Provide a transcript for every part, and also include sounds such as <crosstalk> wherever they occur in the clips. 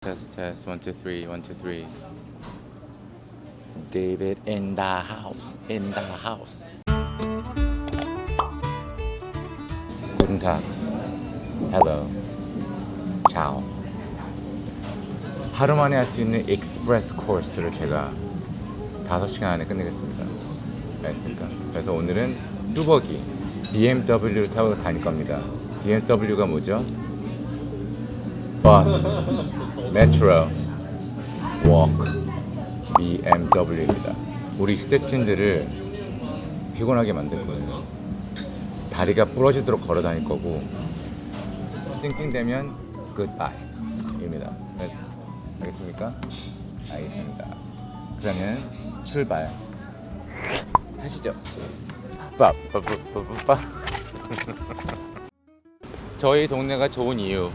Test, test. One, two, three. One, two, three. David in the house. In the house. Guten Tag. Hello. Ciao. 하루 만에 할 수 있는 익스프레스 코스를 제가 5시간 안에 끝내겠습니다. 알겠습니까? 그래서 오늘은 뚜벅이 BMW를 타고 다닐 겁니다. BMW가 뭐죠? 버스, 메트로, 워크, BMW입니다. 우리 스태프진들을 피곤하게 만들 거예요. 다리가 부러지도록 걸어 다닐 거고 찡찡대면 굿바이입니다. 네, 알겠습니까? 알겠습니다. 그러면 출발. 하시죠. 빠빠빠빠빠. 저희 동네가 좋은 이유.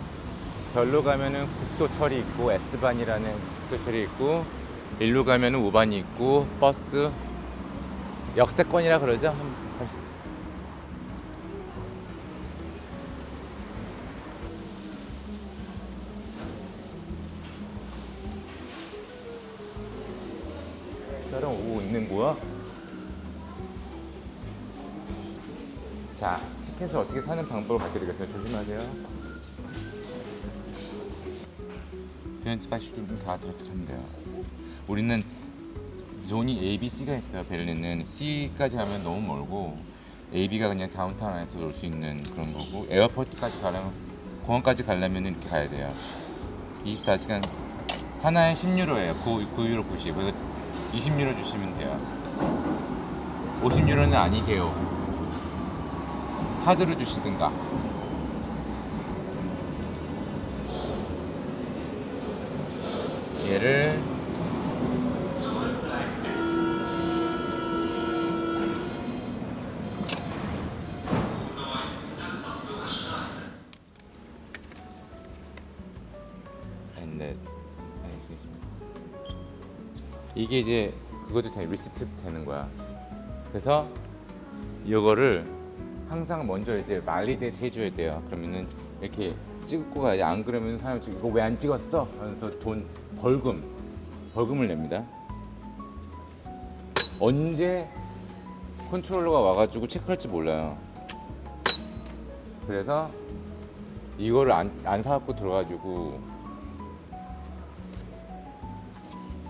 절로 가면은 국도철이 있고 S반이라는 국도철이 있고 일로 가면은 우반이 있고 버스 역세권이라 그러죠. 한- 사람 오고 있는 거야? 자, 티켓을 어떻게 사는 방법을 알려드리겠습니다. 조심하세요. 비엔츠 파시룸 다 들어가면 돼요. 우리는 존이 A, B, C가 있어요. 베를린은 C까지 가면 너무 멀고 A, B가 그냥 다운타운 안에서 놀 수 있는 그런 거고 에어포트까지 가려면 공항까지 가려면 이렇게 가야 돼요. 24시간 하나에 10유로예요. 9, 9유로 90. 그래서 20유로 주시면 돼요. 50유로는 아니게요. 카드로 주시든가. 얘를 then 알겠습니다. 이게 이제 그것도 다 리시트 되는 거야. 그래서 이거를 항상 먼저 이제 말리데이트 해줘야 돼요. 그러면은 이렇게 찍고 가야지. 안 그러면 사람이 이거 왜 안 찍었어? 하면서 돈 벌금 벌금을 냅니다. 언제 컨트롤러가 와가지고 체크할지 몰라요. 그래서 이거를 안, 안 사갖고 들어가지고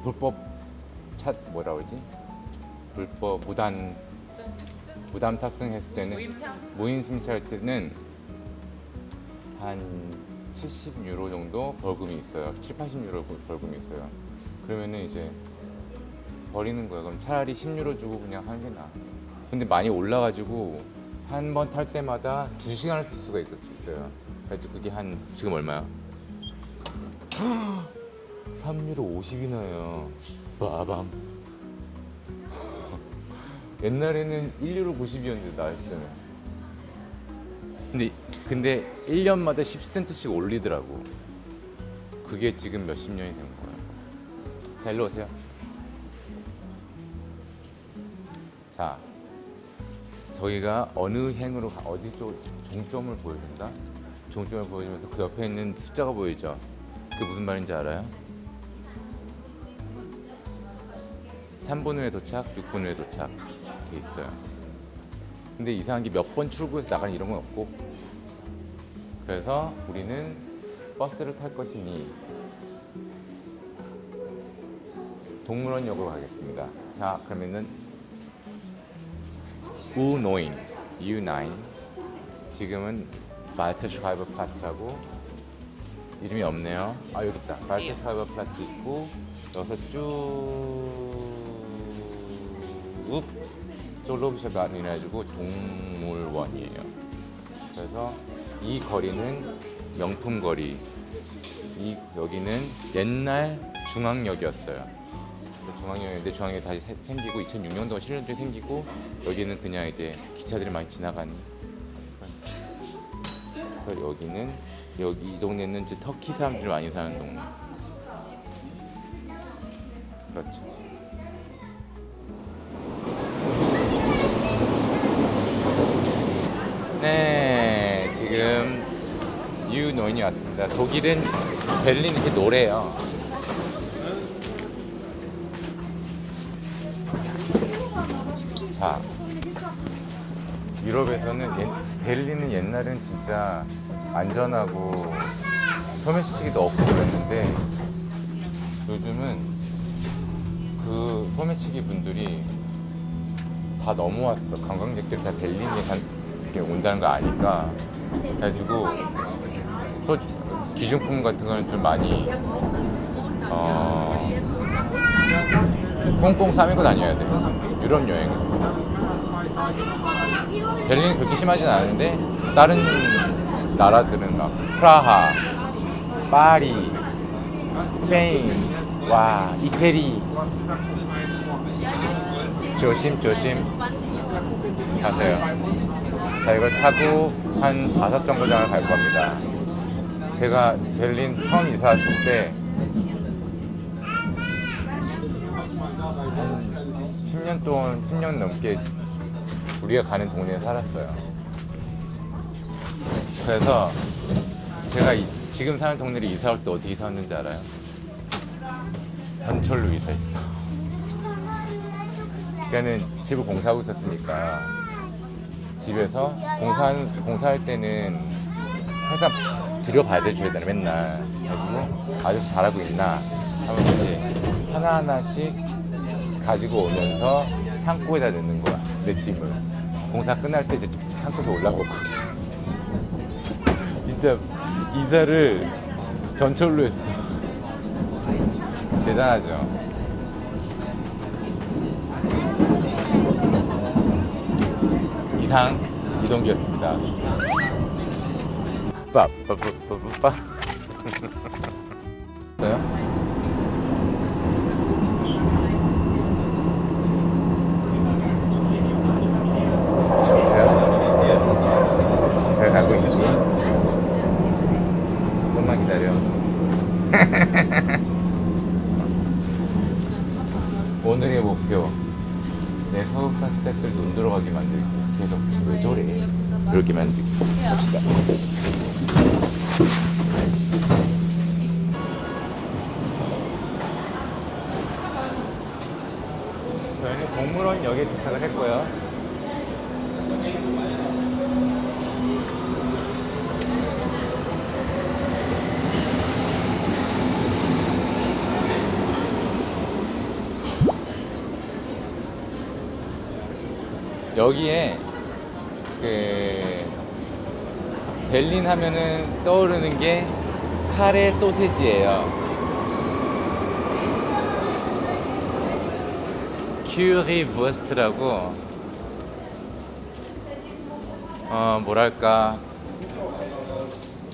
불법 차 뭐라 그러지? 불법 무단 무단 탑승했을 때는 무인 승차할 때는 한 70유로 정도 벌금이 있어요. 7, 80유로 벌금이 있어요. 그러면은 이제 버리는 거예요. 그럼 차라리 10유로 주고 그냥 하는 게 나아. 근데 많이 올라가지고 한 번 탈 때마다 2시간을 쓸 수가 있- 있어요. 그래서 그게 한 지금 얼마야? 3유로 <gasps> 50이나요. 빠밤. <laughs> 옛날에는 1유로 90이었는데 나 했을 때는. 근데 근데 1년마다 10센트씩 올리더라고. 그게 지금 몇십 년이 된 거야. 자, 일로 오세요. 자, 저희가 어느 행으로 가- 어디 쪽 종점을 보여준다. 종점을 보여주면서 그 옆에 있는 숫자가 보이죠. 그게 무슨 말인지 알아요? 3분 후에 도착, 6분 후에 도착 이렇게 있어요. 근데 이상한 게 몇 번 출구에서 나가는 이런 건 없고 그래서 우리는 버스를 탈 것이니 동물원역으로 가겠습니다. 자, 그러면은 U9, U9 지금은 발트슈하이버 플라츠라고 이름이 없네요. 아 여기 있다. 발트슈하이버 플라츠 있고 여기서 쭉 솔로비셔가 이래가지고 동물원이에요. 그래서 이 거리는 명품 거리. 이 여기는 옛날 중앙역이었어요. 그 중앙역인데 중앙역이 다시 새- 생기고 2006년도 7년도에 생기고 여기는 그냥 이제 기차들이 많이 지나가는. 그래서 여기는 여기 이 동네는 이제 터키 사람들이 많이 사는 동네. 그렇죠. 유노인이 왔습니다. 독일은 베를린 이렇게 노래요. 자, 유럽에서는 옛- 베를린은 옛날엔 진짜 안전하고 소매치기도 없고 그랬는데 요즘은 그 소매치기 분들이 다 넘어왔어. 관광객들이 다 베를린에 간- 온다는 거 아니까 그래가지고 소 기중품 같은 거는 좀 많이 어 꽁꽁 싸매고 다녀야 돼. 유럽 여행은. 베를린 그렇게 심하진 않은데 다른 나라들은 막 프라하, 파리, 스페인, 와 이태리 조심 조심 가세요. 자 이걸 타고 한 다섯 정거장을 갈 겁니다. 제가 베를린 처음 이사 왔을 때 10년 동안 10년 넘게 우리가 가는 동네에 살았어요. 그래서 제가 이- 지금 사는 동네를 이사 올 때 어디 이사 왔는지 알아요? 전철로 이사했어. 그러니까는 집을 공사하고 있었으니까 집에서 공사 공사할 때는 항상 들여봐야 돼 줘야 되나 맨날. 그래가지고 아저씨 잘하고 있나 하면 이제 하나 하나씩 가지고 오면서 창고에다 넣는 거야 내 짐을. 공사 끝날 때 이제 창고에서 올라오고. <laughs> 진짜 이사를 전철로 했어. 대단하죠. 이상 이동기였습니다. 빠빠빠빠빠. 어요? 잘 가고 있니? 좀만 기다려. <laughs> 오늘의 목표. 내 서울산 스태프들 눈 들어가게 만들기. 계속 왜 저래? 이렇게 만들기. 도착을 했고요. 여기에 그 벨린 하면은 떠오르는 게 카레 소세지예요. 큐리 부스트라고 어 뭐랄까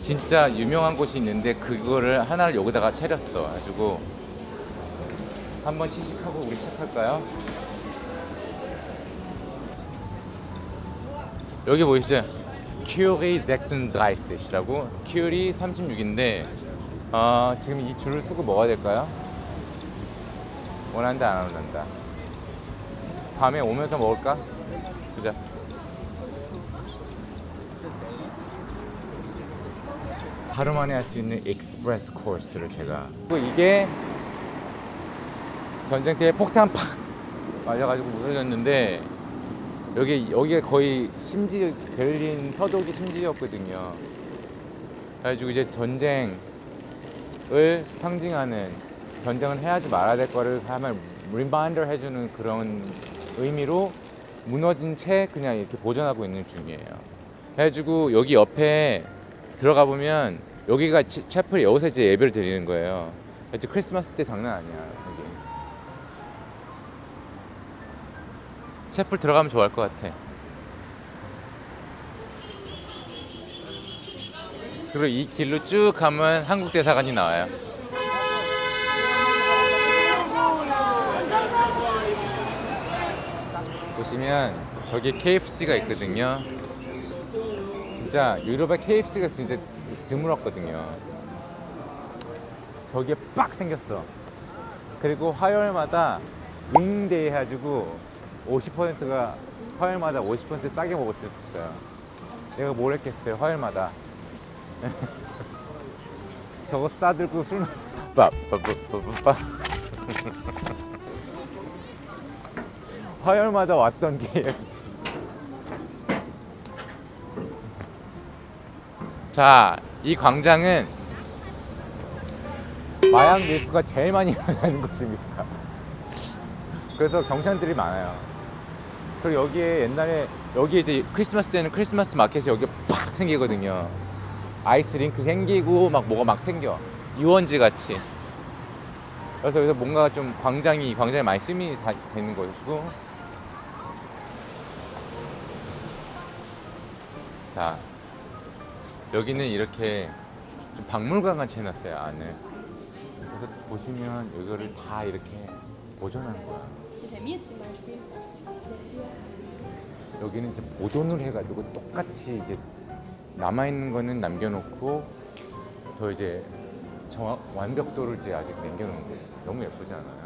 진짜 유명한 곳이 있는데 그거를 하나를 여기다가 차렸어 가지고 한번 시식하고 우리 시작할까요? 여기 보이시죠? 큐리 잭슨 드라이셋이라고 큐리 36인데 어, 지금 이 줄을 서고 먹어야 될까요? 원한다 안 원한다 밤에 오면서 먹을까? 보자 하루 만에 할 수 있는 익스프레스 코스를 제가 이게 전쟁 때 폭탄 팍 맞아가지고 무너졌는데 여기 여기가 거의 심지 베를린 서독이 심지였거든요. 그래가지고 이제 전쟁을 상징하는 전쟁을 해야지 말아야 될 거를 하면 리마인더 해주는 그런 의미로 무너진 채 그냥 이렇게 보존하고 있는 중이에요. 그래가지고 여기 옆에 들어가 보면 여기가 치- 채플이 여기서 이제 예배를 드리는 거예요. 그래서 크리스마스 때 장난 아니야 여기. 채플 들어가면 좋아할 것 같아. 그리고 이 길로 쭉 가면 한국 대사관이 나와요. 보시면 저기 KFC가 있거든요. 진짜 유럽의 KFC가 진짜 드물었거든요. 저기에 빡 생겼어. 그리고 화요일마다 윙데이 해가지고 50%가 화요일마다 50% 싸게 먹을 수 있었어요. 내가 뭘 했겠어요, 화요일마다. <laughs> 저거 싸들고 술 빠빠빠빠빠 화요일마다 왔던 KFC <laughs> 자, 이 광장은 마약 밀수가 제일 많이 <laughs> 일어나는 곳입니다. 그래서 경찰들이 많아요. 그리고 여기에 옛날에 여기 이제 크리스마스 때는 크리스마스 마켓이 여기 팍 생기거든요. 아이스 링크 생기고 막 뭐가 막 생겨. 유원지 같이. 그래서 여기서 뭔가 좀 광장이 광장에 많이 쓰임이 다 되는 것이고. 자, 여기는 이렇게 좀 박물관 같이 해놨어요 안을. 그래서 보시면 이거를 다 이렇게 보존한 거야. 여기는 이제 보존을 해가지고 똑같이 이제 남아 있는 거는 남겨놓고 더 이제 정확 완벽도를 이제 아직 남겨놓은 거예요. 너무 예쁘지 않아요?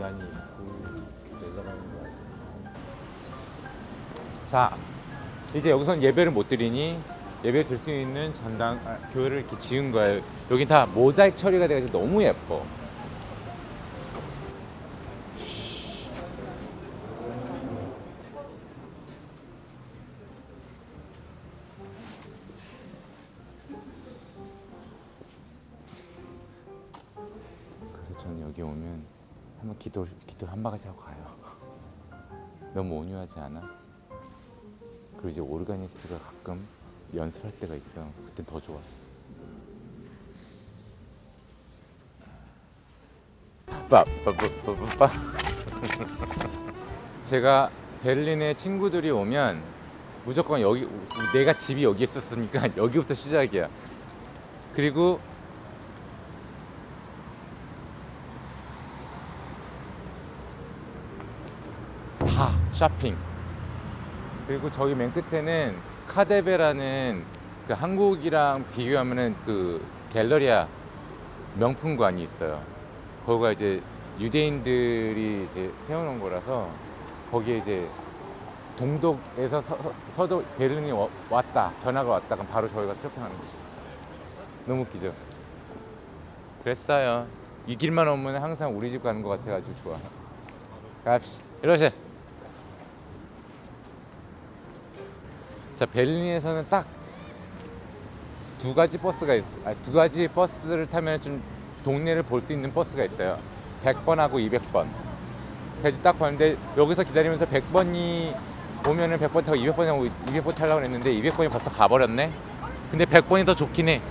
계단이 있고 내려가는 거 같아요. 자, 이제 여기선 예배를 못 드리니 예배 들수 있는 전당 아, 교회를 이렇게 지은 거예요. 여기 다 모자이크 처리가 돼가지고 너무 예뻐. 한 바가지 하고 가요. <laughs> 너무 온유하지 않아? 그리고 이제 오르가니스트가 가끔 연습할 때가 있어. 그때 더 좋아. 빠빠빠빠빠. <laughs> 제가 베를린에 친구들이 오면 무조건 여기 내가 집이 여기 있었으니까 <laughs> 여기부터 시작이야. 그리고 다 쇼핑. 그리고 저기 맨 끝에는 카데베라는 그 한국이랑 비교하면은 그 갤러리아 명품관이 있어요. 거기가 이제 유대인들이 이제 세워놓은 거라서 거기에 이제 동독에서 서, 서도 베를린이 와- 왔다 전화가 왔다 그럼 바로 저희가 쇼핑하는 거지. 너무 웃기죠. 그랬어요. 이 길만 오면 항상 우리 집 가는 것 같아가지고 좋아. 갑시다. 이러시. 자 베를린에서는 딱 두 가지 버스가 있, 아, 두 가지 버스를 타면 좀 동네를 볼 수 있는 버스가 있어요. 100번하고 200번. 그래서 딱 봤는데 여기서 기다리면서 100번이 오면은 100번 타고 200번 타고 200번 타려고 했는데 200번이 벌써 가버렸네. 근데 100번이 더 좋긴 해.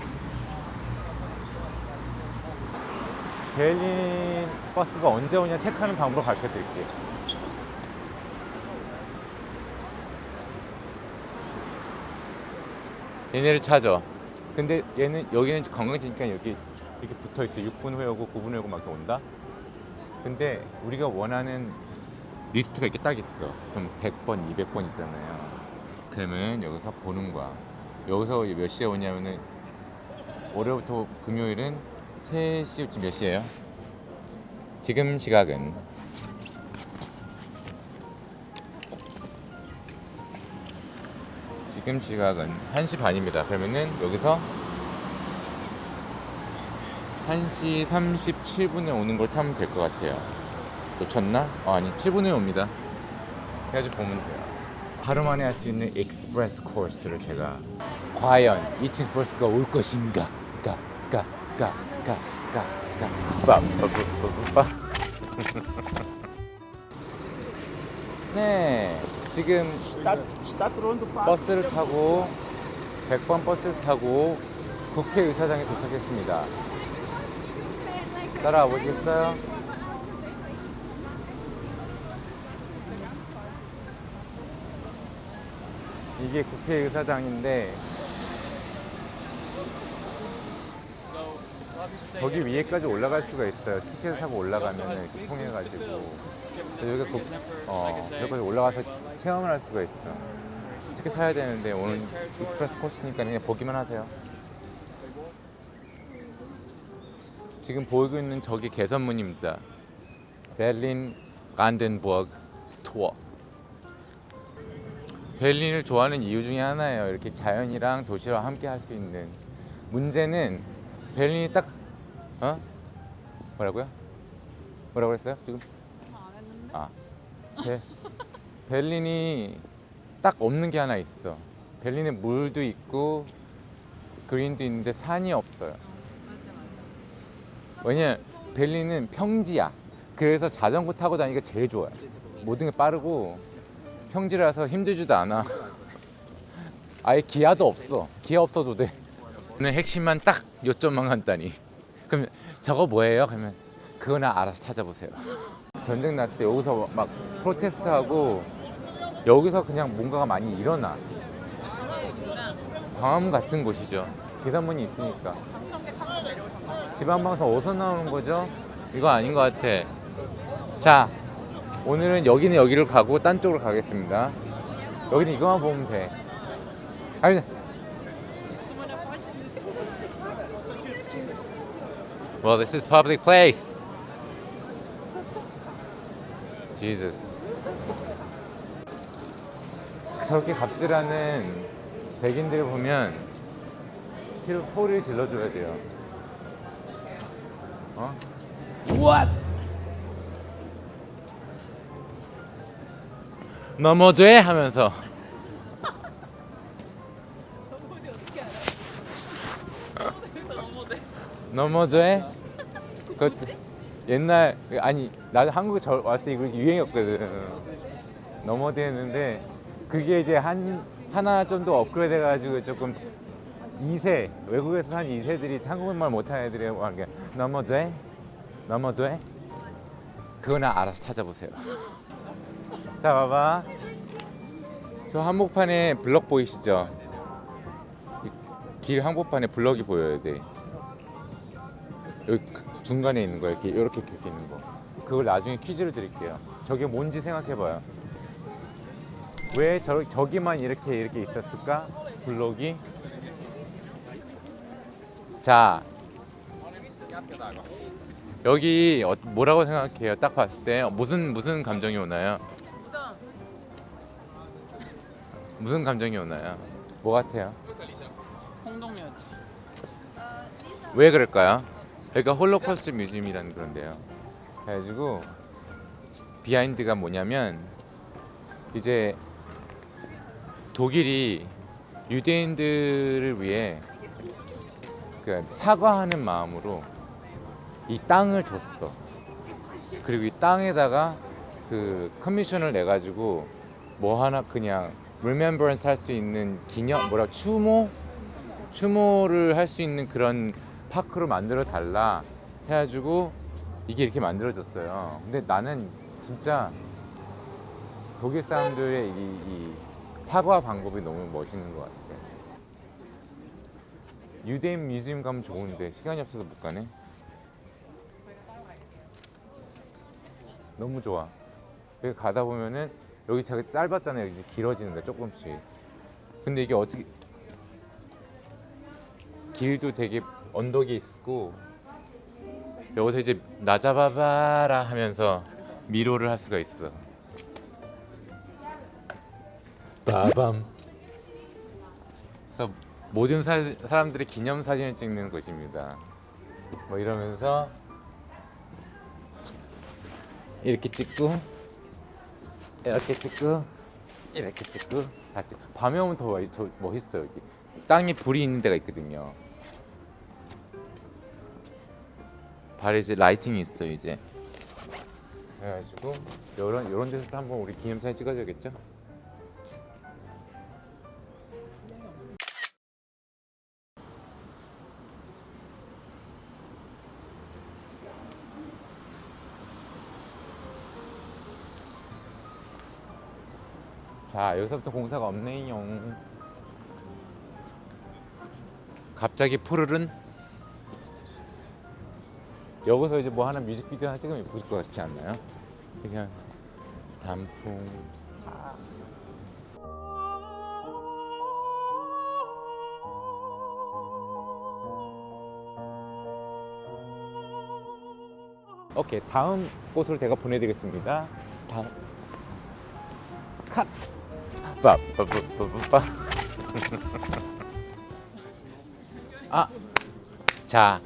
베를린 버스가 언제 오냐 체크하는 방법으로 가르쳐 드릴게요. 얘네를 찾아. 근데 얘는 여기는 관광지니까 여기 이렇게 붙어 있어. 6분 후에 오고 9분 후에 오고 막 이렇게 온다. 근데 우리가 원하는 리스트가 이렇게 딱 있어. 그럼 100번, 200번 있잖아요. 그러면 여기서 보는 거야. 여기서 몇 시에 오냐면은 월요일부터 금요일은 3시쯤 몇 시예요? 지금 시각은 지금 시각은 1시 반입니다. 그러면은 여기서 1시 37분에 오는 걸 타면 될 것 같아요. 놓쳤나? 어, 아니, 7분에 옵니다. 해가지고 보면 돼요. 하루 만에 할 수 있는 익스프레스 코스를 제가 과연 2층 버스가 올 것인가? 가, 가, 가, 가, 가, 가. 빠, 빠, 빠, 빠, 빠. 네, 지금. 버스를 타고 100번 버스를 타고 국회의사당에 도착했습니다. 따라와 보시겠어요? 이게 국회의사당인데 저기 위에까지 올라갈 수가 있어요. 티켓을 사고 올라가면 이렇게 통해가지고 여기가 국, 어, 여기까지 올라가서 체험을 할 수가 있어. 티켓 사야 되는데 오늘 익스프레스 코스니까 그냥 보기만 하세요. 지금 보이고 있는 저기 개선문입니다. 베를린 간덴버그 투어. 베를린을 좋아하는 이유 중에 하나예요. 이렇게 자연이랑 도시랑 함께 할 수 있는. 문제는 베를린이 딱 어? 뭐라고요? 뭐라고 했어요? 지금? 아. 베, 베를린이 딱 없는 게 하나 있어. 베를린에 물도 있고 그린도 있는데 산이 없어요. 왜냐 베를린은 평지야. 그래서 자전거 타고 다니기가 제일 좋아요. 모든 게 빠르고 평지라서 힘들지도 않아. <laughs> 아예 기아도 없어. 기아 없어도 돼. 오늘 핵심만 딱 요점만 간다니. 그럼 저거 뭐예요? 그러면 그거는 알아서 찾아보세요. 전쟁 났을 때 여기서 막 프로테스트하고 여기서 그냥 뭔가가 많이 일어나. 광화문 같은 곳이죠. 계단문이 있으니까. 지방방송 어디서 나오는 거죠? 이거 아닌 것 같아. 자, 오늘은 여기는 여기를 가고 딴 쪽으로 가겠습니다. 여기는 이거만 보면 돼. 아니, Well, this is public place. Jesus. 저렇게 갑질하는 백인들을 보면 실 소리를 질러줘야 돼요. 어? What? 넘어돼 하면서 넘어돼 그것도 옛날 아니 나 한국에 저 왔을 때 이거 유행이었거든. 넘어돼 했는데 그게 이제 한 하나 좀 더 업그레이드 해가지고 조금 2세 외국에서 산 2세들이 한국말 못하는 애들이 하는 게 넘어돼 넘어돼 그거는 알아서 찾아보세요. 자 봐봐. 저 한복판에 블럭 보이시죠? 이길 한복판에 블럭이 보여야 돼 여기 그 중간에 있는 거 이렇게 이렇게 이렇게 있는 거 그걸 나중에 퀴즈를 드릴게요 저게 뭔지 생각해봐요 왜 저, 저기만 이렇게 이렇게 있었을까? 블럭이 자 여기 어- 뭐라고 생각해요? 딱 봤을 때 무슨 무슨 감정이 오나요? 무슨 감정이 오나요? 뭐 같아요? 홍동이었지. 왜 그럴까요? 여기가 홀로코스트 뮤지엄이라는 그런데요. 그래가지고 비하인드가 뭐냐면 이제 독일이 유대인들을 위해 그 사과하는 마음으로 이 땅을 줬어. 그리고 이 땅에다가 그 커미션을 내 가지고 뭐 하나 그냥 remembrance 할 수 있는 기념 뭐라 추모 추모를 할 수 있는 그런 파크로 만들어 달라 해가지고 이게 이렇게 만들어졌어요. 근데 나는 진짜 독일 사람들의 이, 이 사과 방법이 너무 멋있는 것 같아. 유대인 뮤지엄 가면 좋은데 시간이 없어서 못 가네. 너무 좋아. 여기 가다 보면은 여기 되게 짧았잖아요. 이제 길어지는데 조금씩. 근데 이게 어떻게 길도 되게 언덕이 있고 여기서 이제 나 잡아봐라 하면서 미로를 할 수가 있어. 빠밤. 그래서 모든 사, 사람들이 기념 사진을 찍는 곳입니다. 뭐 이러면서 이렇게 찍고 이렇게 찍고 이렇게 찍고 다 찍고 밤에 오면 더, 멋- 더 멋있어요 여기 땅에 불이 있는 데가 있거든요 발에 이제 라이팅이 있어 요 이제. 그래가지고 이런 이런 데서 한번 우리 기념사진 찍어줘야겠죠? 자 여기서부터 공사가 없네요. 갑자기 푸르른 여기서 이제 뭐 하나 뮤직비디오 하나 찍으면 예쁠 것 같지 않나요? 그냥 단풍. 오케이 다음 곳으로 제가 보내드리겠습니다. 다음. 컷! 빠빠빠빠빠. <laughs> 아, 자,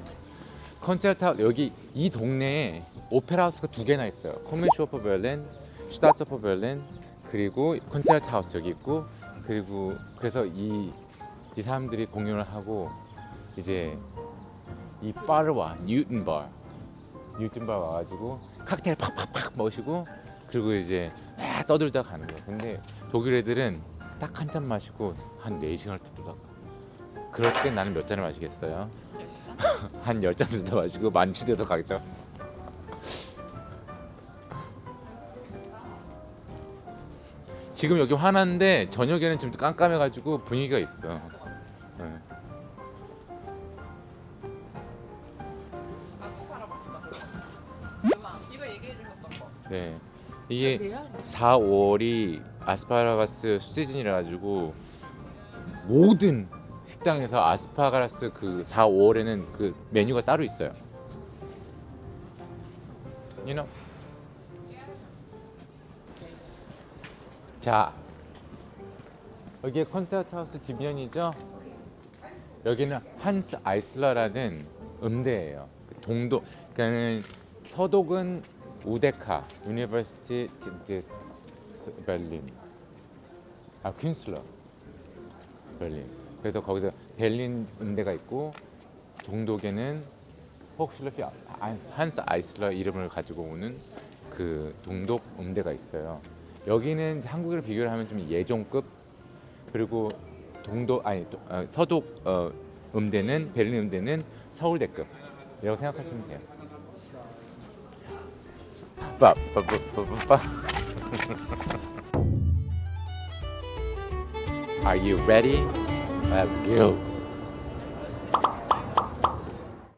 콘서트 여기 이 동네에 오페라 하우스가 두 개나 있어요. 커뮤쇼퍼 베를린, 슈타츠퍼 베를린, 그리고 콘서트 하우스 여기 있고, 그리고 그래서 이, 이 사람들이 공연을 하고 이제 이 바를 와 뉴튼 바, 뉴튼 바 와가지고 칵테일 팍팍팍 마시고 그리고 이제 막 떠들다 가는 거예요. 근데 독일 애들은 딱 한 잔 마시고 한 4시간을 떠들다가 그럴 때 나는 몇 잔을 마시겠어요? <laughs> 한 10잔 정도 마시고 만취돼서 가죠. 지금 여기 화났는데 저녁에는 좀 깜깜해가지고 분위기가 있어. 네. 네. 이게 4, 5월이 아스파라거스 시즌이라 가지고 모든 식당에서 아스파라거스 그 4, 5월에는 그 메뉴가 따로 있어요. You know? 자, 여기에 콘서트 하우스 뒷면이죠. 여기는 한스 아이슬러라는 음대예요. 그 동독, 그러니까는 서독은 우데카, 유니버시티 디스 베를린, 아 퀸슬러, 베를린. 그래서 거기서 베를린 음대가 있고 동독에는 혹실러피 한스 아이슬러 이름을 가지고 오는 그 동독 음대가 있어요. 여기는 한국으로 비교를 하면 좀 예종급 그리고 동독 아니 도- 어, 서독 어, 음대는 베를린 음대는 서울대급 이라고 생각하시면 돼요. 빠빠빠빠빠. <laughs> Are you ready? Let's go.